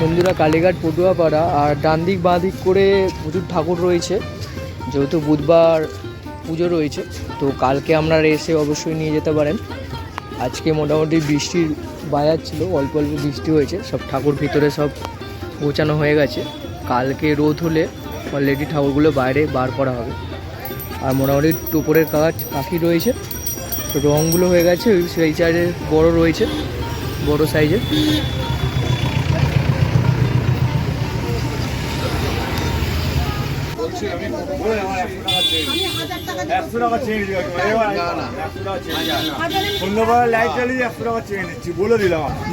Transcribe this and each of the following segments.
বন্ধুরা কালীঘাট, পটুয়াপাড়া আর ডান দিক, বাঁ দিক করে প্রচুর ঠাকুর রয়েছে। যেহেতু বুধবার পুজো রয়েছে, তো কালকে আপনারা এসে অবশ্যই নিয়ে যেতে পারেন। আজকে মোটামুটি বৃষ্টির বাজার ছিল অল্প অল্প বৃষ্টি হয়েছে, সব ঠাকুর ভিতরে সব গোছানো হয়ে গেছে। কালকে রোদ হলে অলরেডি ঠাকুরগুলো বাইরে বার করা হবে। আর মোটামুটি টোপরের কাজ পাখি রয়েছে রঙগুলো হয়ে গেছে, সেই সাইডে বড় রয়েছে, বড় সাইজের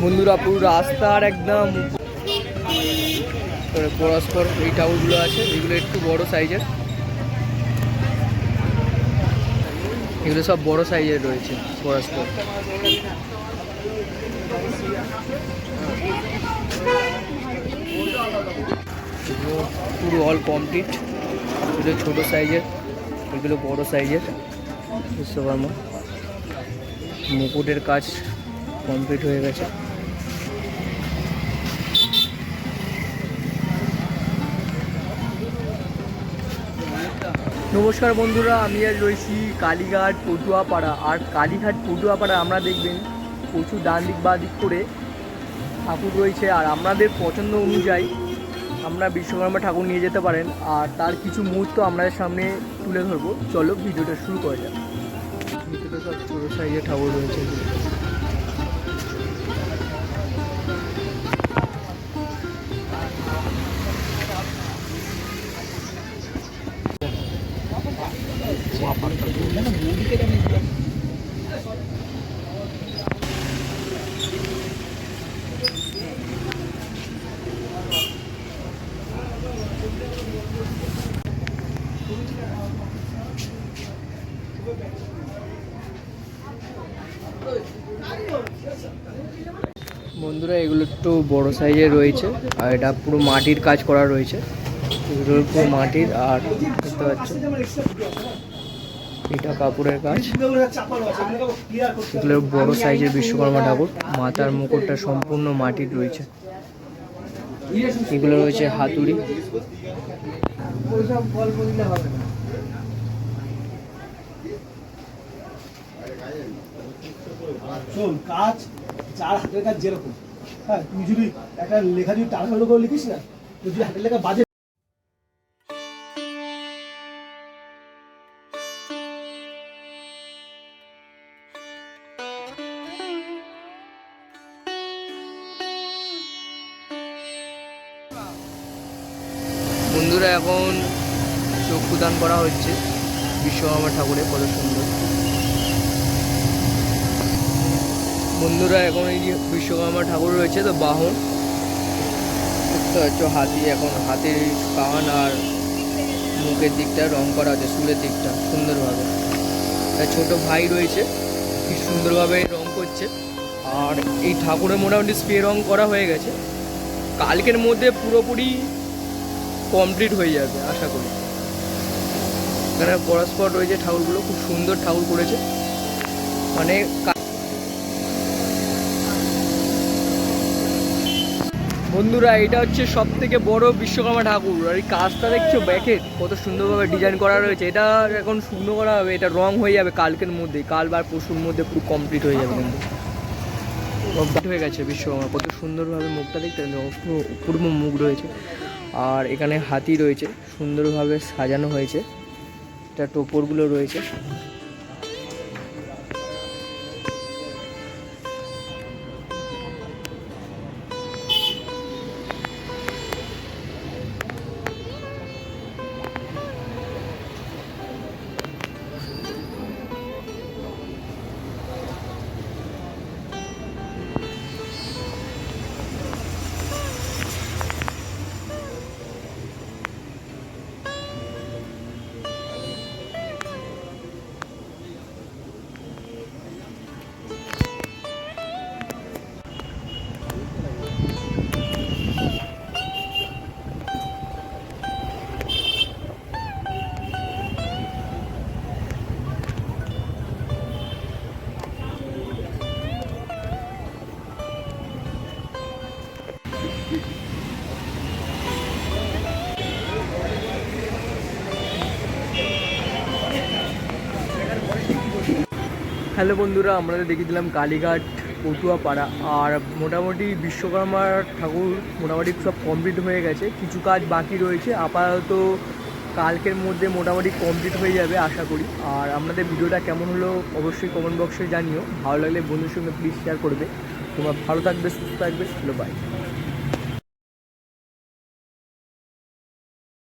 বন্ধুরা পুরো রাস্তার একদম পরস্পর এই ঠাকুরগুলো আছে, এগুলো একটু বড় সাইজের এগুলো সব বড় সাইজের রয়েছে, পরস্পর। পুরো অল কমপ্লিট এগুলো ছোটো সাইজের, এগুলো বড় সাইজের। বিশ্বকর্মা মুকুটের কাজ কমপ্লিট হয়ে গেছে। নমস্কার বন্ধুরা, আমি আর রয়েছি কালীঘাট পটুয়াপাড়া। আর কালীঘাট পটুয়াপাড়া আমরা দেখবেন প্রচুর ডান দিক বা দিক করে ঠাকুর রয়েছে। আর আপনাদের পছন্দ অনুযায়ী আমরা বিশ্বকর্মা ঠাকুর নিয়ে যেতে পারেন, আর তার কিছু মুহূর্ত আমাদের সামনে তুলে ধরবো। চলো, ভিডিওটা শুরু করা যাক। ভিতরে সব ছোটো সাইজের ঠাকুর রয়েছে। বন্ধুরা, এগুলো একটু বড় সাইজের রয়েছে, আর এটা পুরো মাটির কাজ করা রয়েছে। এগুলো পুরো মাটির, আর দেখতে পাচ্ছ, এটা কাপড়ের কাজ। এগুলো বড় সাইজের বিশ্বকর্মা ঠাকুর, মাথার মুকুটটা সম্পূর্ণ মাটির রয়েছে। এগুলো রয়েছে হাতুড়ি। কাজ চার হাতের কাজ যেরকম। হ্যাঁ যদি একটা লেখা লিখিস না যদি লেখা বন্ধুরা, এখন চক্ষুদান করা হচ্ছে। বিশ্বকর্মা ঠাকুরের কত সুন্দর। বন্ধুরা, এখন এই যে বিশ্বকর্মা ঠাকুর রয়েছে, তো বাহন। দেখতে পাচ্ছ, হাতি এখন, হাতির কান আর মুখের দিকটা, রং করা আছে সুরের দিকটা, সুন্দরভাবে। তার ছোট ভাই রয়েছে, কি সুন্দরভাবে রং করছে। আর এই ঠাকুরের মোটামুটি স্প্রে রং করা হয়ে গেছে। কালকের মধ্যে পুরোপুরি কমপ্লিট হয়ে যাবে, আশা করি। এখানে পরস্পর রয়েছে ঠাকুরগুলো, খুব সুন্দর ঠাকুর করেছে। মানে বন্ধুরা, এটা হচ্ছে সব থেকে বড় বিশ্বকর্মা ঠাকুর। আর এই কাজটা দেখছ? ব্যাকেট কত সুন্দরভাবে ডিজাইন করা রয়েছে। এটা এখন শূন্য করা হবে, এটা রং হয়ে যাবে কালকের মধ্যে। কাল বা পরশুর মধ্যে পুরো কমপ্লিট হয়ে যাবে কিন্তু। কমপ্লিট হয়ে গেছে বিশ্বকর্মা। কত সুন্দরভাবে মুখটা দেখতে অপূর্ব মুখ রয়েছে। আর এখানে হাতি রয়েছে। সুন্দরভাবে সাজানো হয়েছে। এটা টোপরগুলো রয়েছে। হ্যালো বন্ধুরা, আমরা দেখিয়ে দিলাম কালীঘাট, পটুয়াপাড়া, আর মোটামুটি বিশ্বকর্মার ঠাকুর মোটামুটি সব কমপ্লিট হয়ে গেছে। কিছু কাজ বাকি রয়েছে, আপাতত কালকের মধ্যে মোটামুটি কমপ্লিট হয়ে যাবে আশা করি। আর আপনাদের ভিডিওটা কেমন হলো অবশ্যই কমেন্ট বক্সে জানিও। ভালো লাগলে বন্ধুর সঙ্গে প্লিজ শেয়ার করবে। তোমার ভালো থাকবে, সুস্থ থাকবে হ্যালো বাই